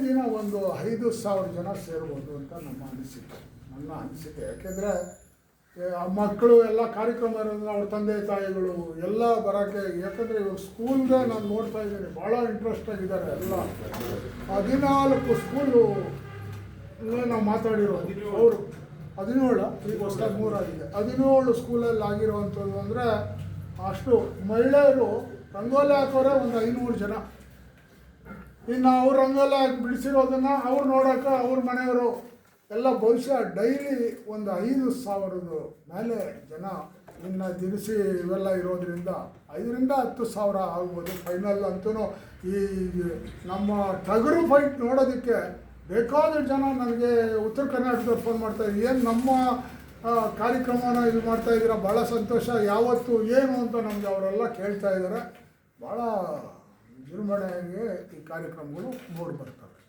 ದಿನ ಒಂದು ಐದು ಸಾವಿರ ಜನ ಸೇರ್ಬೋದು ಅಂತ ನಮ್ಮ ಅನಿಸಿಕೆ, ನನ್ನ ಅನಿಸಿಕೆ. ಯಾಕೆಂದರೆ ಮಕ್ಕಳು ಎಲ್ಲ ಕಾರ್ಯಕ್ರಮ ಇರೋದ್ರಿಂದ ಅವ್ರ ತಂದೆ, ತಾಯಿಗಳು ಎಲ್ಲ ಬರೋಕ್ಕೆ, ಯಾಕಂದರೆ ಇವಾಗ ಸ್ಕೂಲ್ಗೆ ನಾನು ನೋಡ್ತಾ ಇದ್ದೀನಿ, ಭಾಳ ಇಂಟ್ರೆಸ್ಟ್ ಆಗಿದ್ದಾರೆ ಎಲ್ಲ. ಹದಿನಾಲ್ಕು ಸ್ಕೂಲು ನಾವು ಮಾತಾಡಿರೋದು. ಅವರು ಹದಿನೇಳು ಈಗ ಹೊಸದಾಗಿ ಮೂರಾಗಿದೆ ಹದಿನೇಳು ಸ್ಕೂಲಲ್ಲಿ ಆಗಿರುವಂಥದ್ದು ಅಂದರೆ ಅಷ್ಟು ಮಹಿಳೆಯರು ರಂಗೋಲಿ ಹಾಕೋರೆ ಒಂದು ಐನೂರು ಜನ. ಇನ್ನು ಅವ್ರು ಹಂಗೆಲ್ಲ ಹಾಕಿ ಬಿಡಿಸಿರೋದನ್ನು ಅವ್ರು ನೋಡೋಕೆ ಅವ್ರ ಮನೆಯವರು ಎಲ್ಲ ಬಹುಶಃ ಡೈಲಿ ಒಂದು ಐದು ಸಾವಿರದ ಮೇಲೆ ಜನ ಇನ್ನು ದಿನಸಿ ಇವೆಲ್ಲ ಇರೋದರಿಂದ ಐದರಿಂದ ಹತ್ತು ಸಾವಿರ ಆಗ್ಬೋದು. ಫೈನಲ್ ಅಂತೂ ಈ ನಮ್ಮ ಟಗರು ಫೈಟ್ ನೋಡೋದಕ್ಕೆ ಬೇಕಾದ ಜನ ನನಗೆ ಉತ್ತರ ಕರ್ನಾಟಕದವ್ರು ಫೋನ್ ಮಾಡ್ತಾರೆ ಏನು ನಮ್ಮ ಕಾರ್ಯಕ್ರಮನ ಇದು ಮಾಡ್ತಾ ಇದ್ದೀರಾ? ಭಾಳ ಸಂತೋಷ. ಯಾವತ್ತು ಏನು ಅಂತ ನಮಗೆ ಅವರೆಲ್ಲ ಕೇಳ್ತಾ ಇದ್ದಾರೆ. ಭಾಳ ವಿಜೃಂಭಣೆಯಾಗಿ ಈ ಕಾರ್ಯಕ್ರಮಗಳು ಮೂಡಿ ಬರ್ತವೆ.